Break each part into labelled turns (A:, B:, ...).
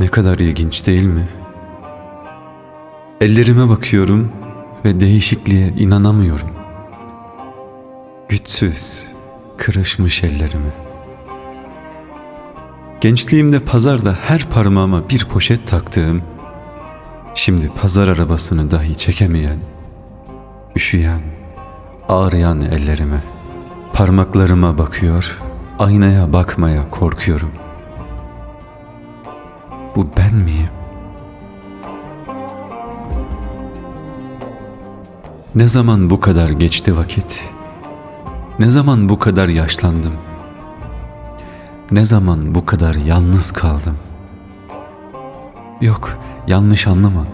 A: Ne kadar ilginç değil mi? Ellerime bakıyorum ve değişikliğe inanamıyorum. Güçsüz, kırışmış ellerimi. Gençliğimde pazarda her parmağıma bir poşet taktığım, şimdi pazar arabasını dahi çekemeyen, üşüyen, ağrıyan ellerime, parmaklarıma bakıyor, aynaya bakmaya korkuyorum. Bu ben miyim? Ne zaman bu kadar geçti vakit? Ne zaman bu kadar yaşlandım? Ne zaman bu kadar yalnız kaldım? Yok, yanlış anlama.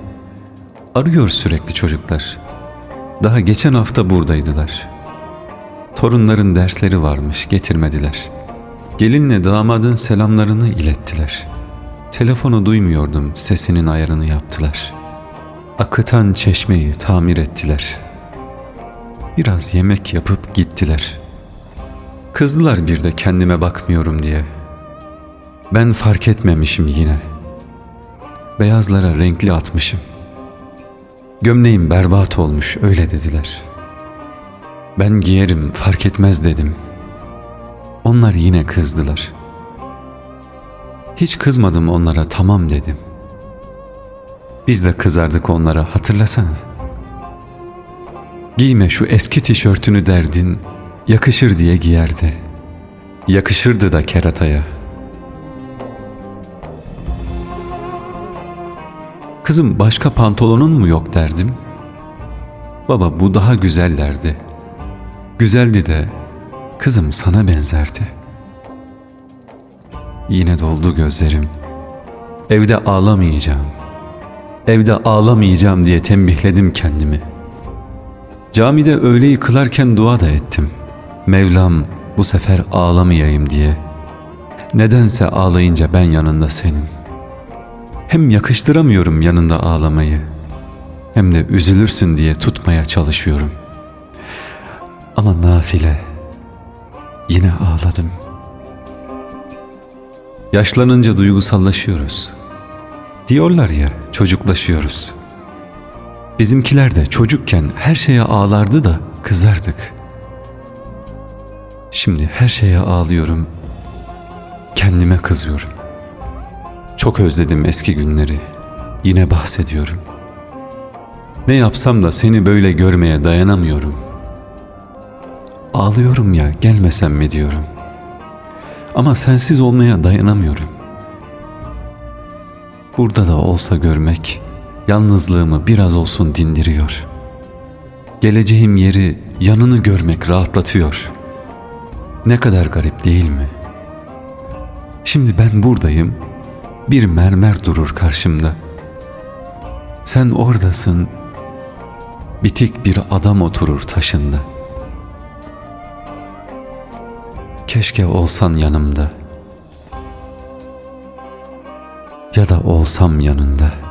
A: Arıyor sürekli çocuklar. Daha geçen hafta buradaydılar. Torunların dersleri varmış, getirmediler. Gelinle damadın selamlarını ilettiler. Telefonu duymuyordum, sesinin ayarını yaptılar. Akıtan çeşmeyi tamir ettiler. Biraz yemek yapıp gittiler. Kızdılar bir de kendime bakmıyorum diye. Ben fark etmemişim yine. Beyazlara renkli atmışım. Gömleğim berbat olmuş öyle dediler. Ben giyerim fark etmez dedim. Onlar yine kızdılar. Hiç kızmadım onlara tamam dedim. Biz de kızardık onlara hatırlasana. Giyme şu eski tişörtünü derdin, yakışır diye giyerdi. Yakışırdı da kerataya. Kızım başka pantolonun mu yok derdim. Baba bu daha güzel derdi. Güzeldi de kızım sana benzerdi. Yine doldu gözlerim. Evde ağlamayacağım. Evde ağlamayacağım diye tembihledim kendimi. Camide öğleyi kılarken dua da ettim. Mevlam bu sefer ağlamayayım diye. Nedense ağlayınca ben yanında senin. Hem yakıştıramıyorum yanında ağlamayı. Hem de üzülürsün diye tutmaya çalışıyorum. Ama nafile. Yine ağladım. Yaşlanınca duygusallaşıyoruz. Diyorlar ya çocuklaşıyoruz. Bizimkiler de çocukken her şeye ağlardı da kızardık. Şimdi her şeye ağlıyorum. Kendime kızıyorum. Çok özledim eski günleri. Yine bahsediyorum. Ne yapsam da seni böyle görmeye dayanamıyorum. Ağlıyorum ya gelmesem mi diyorum. Ama sensiz olmaya dayanamıyorum. Burada da olsa görmek yalnızlığımı biraz olsun dindiriyor. Geleceğim yeri yanını görmek rahatlatıyor. Ne kadar garip değil mi? Şimdi ben buradayım. Bir mermer durur karşımda. Sen oradasın. Bitik bir adam oturur taşında. Keşke olsan yanımda. Ya da olsam yanında.''